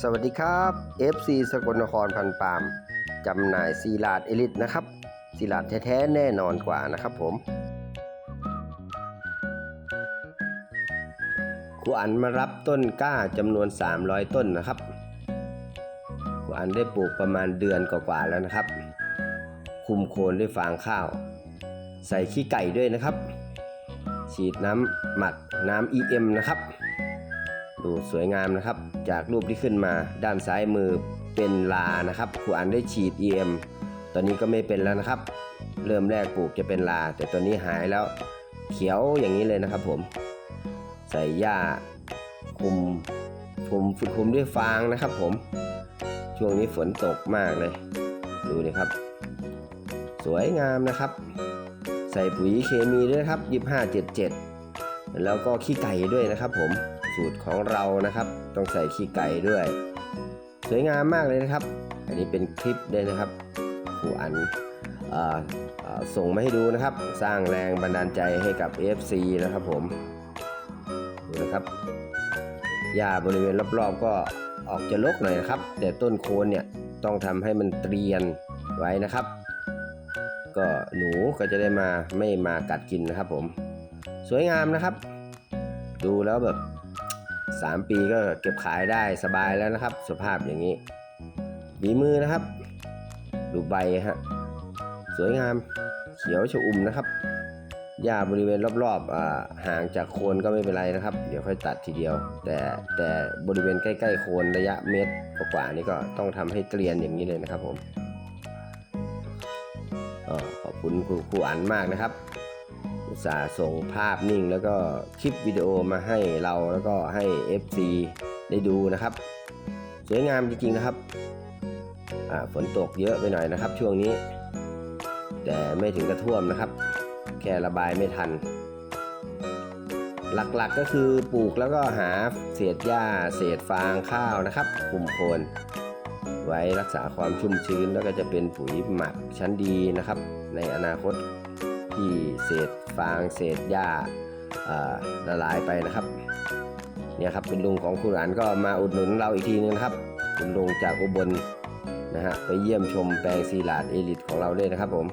สวัสดีครับ FC สกลนครพันปามจำหน่ายซีลาดเอลิทนะครับซีลาดแท้ๆแน่นอนกว่านะครับผมครูอันมารับต้นกล้าจำนวน 300 ต้นนะครับครูอันได้ปลูกประมาณเดือนกว่าๆแล้วนะครับ คุมโคนด้วยฟางข้าว ใส่ขี้ไก่ด้วยนะครับ ฉีดน้ำหมักน้ำ EM นะครับ ดูสวยงามนะครับ จากรูปที่ขึ้นมาด้านซ้ายมือเป็นลานะครับครูอันได้ฉีด EM ตอนนี้ก็ไม่เป็นแล้วนะครับ เริ่มแรกปลูกจะเป็นลา แต่ตอนนี้หายแล้วเขียวอย่างนี้เลยนะครับผม ใส่หญ้าคุมคุมคุมด้วยฟางนะครับผม ช่วงนี้ฝนตกมากเลย ดูดิครับ สวยงามนะครับ ใส่ปุ๋ยเคมีด้วยครับ 2577 แล้วก็ขี้ไก่ด้วยนะครับผม สูตรของเรานะครับ ต้องใส่ขี้ไก่ด้วย สวยงามมากเลยนะครับ อันนี้เป็นคลิปด้วยนะครับครูอันเอ่อเอ่อส่งมาให้ดูนะครับ สร้างแรงบันดาลใจให้กับ FC นะครับผมดูนะครับหญ้าบริเวณรอบๆก็ออกจะรกหน่อยนะครับ แต่ต้นโคนเนี่ยต้องทำให้มันเตรียนไว้นะครับ ก็หนูก็จะได้มาไม่มากัดกินนะครับผม สวยงามนะครับ ดูแล้วแบบ 3 ปีก็เก็บขายได้สบายแล้วนะครับ สภาพอย่างนี้ฝีมือนะครับ ดูใบฮะสวยงามเขียวชอุ่มนะครับหญ้าบริเวณรอบๆอ่าห่างจากโคนก็ไม่เป็นไรนะครับ เดี๋ยวค่อยตัดทีเดียว แต่แต่บริเวณใกล้ๆโคนระยะเมตรกว่านี่ก็ต้องทำให้เกลียนอย่างนี้เลยนะครับผมขอบคุณครูครูอันมากนะครับ อุตส่าห์ส่งภาพนิ่ง แล้วก็คลิปวิดีโอมาให้เราแล้วก็ให้ FC ได้ดูนะครับ สวยงามจริงๆนะครับฝนตกเยอะไปหน่อยนะครับ ช่วงนี้ แต่ไม่ถึงกระท่วมนะครับ แค่ระบายไม่ทัน หลักๆก็คือปลูกแล้วก็หาเศษหญ้า เศษฟางข้าวนะครับคุมโคนไว้รักษาความชุ่มชื้นแล้วก็จะเป็นปุ๋ยหมักชั้นดีนะครับ ในอนาคต ที่เศษฟางเศษหญ้าละลายไปนะครับเนี่ยครับคุณลุงของคุณหลานก็มาอุดหนุนเราอีกทีนึงนะครับคุณลุงจากอุบลนะฮะไปเยี่ยมชมแปลงซีลาดเอลิทของเราด้วยนะครับผม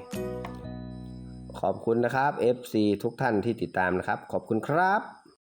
ขอบคุณนะครับ FC ทุกท่านที่ติดตามนะครับ ขอบคุณครับ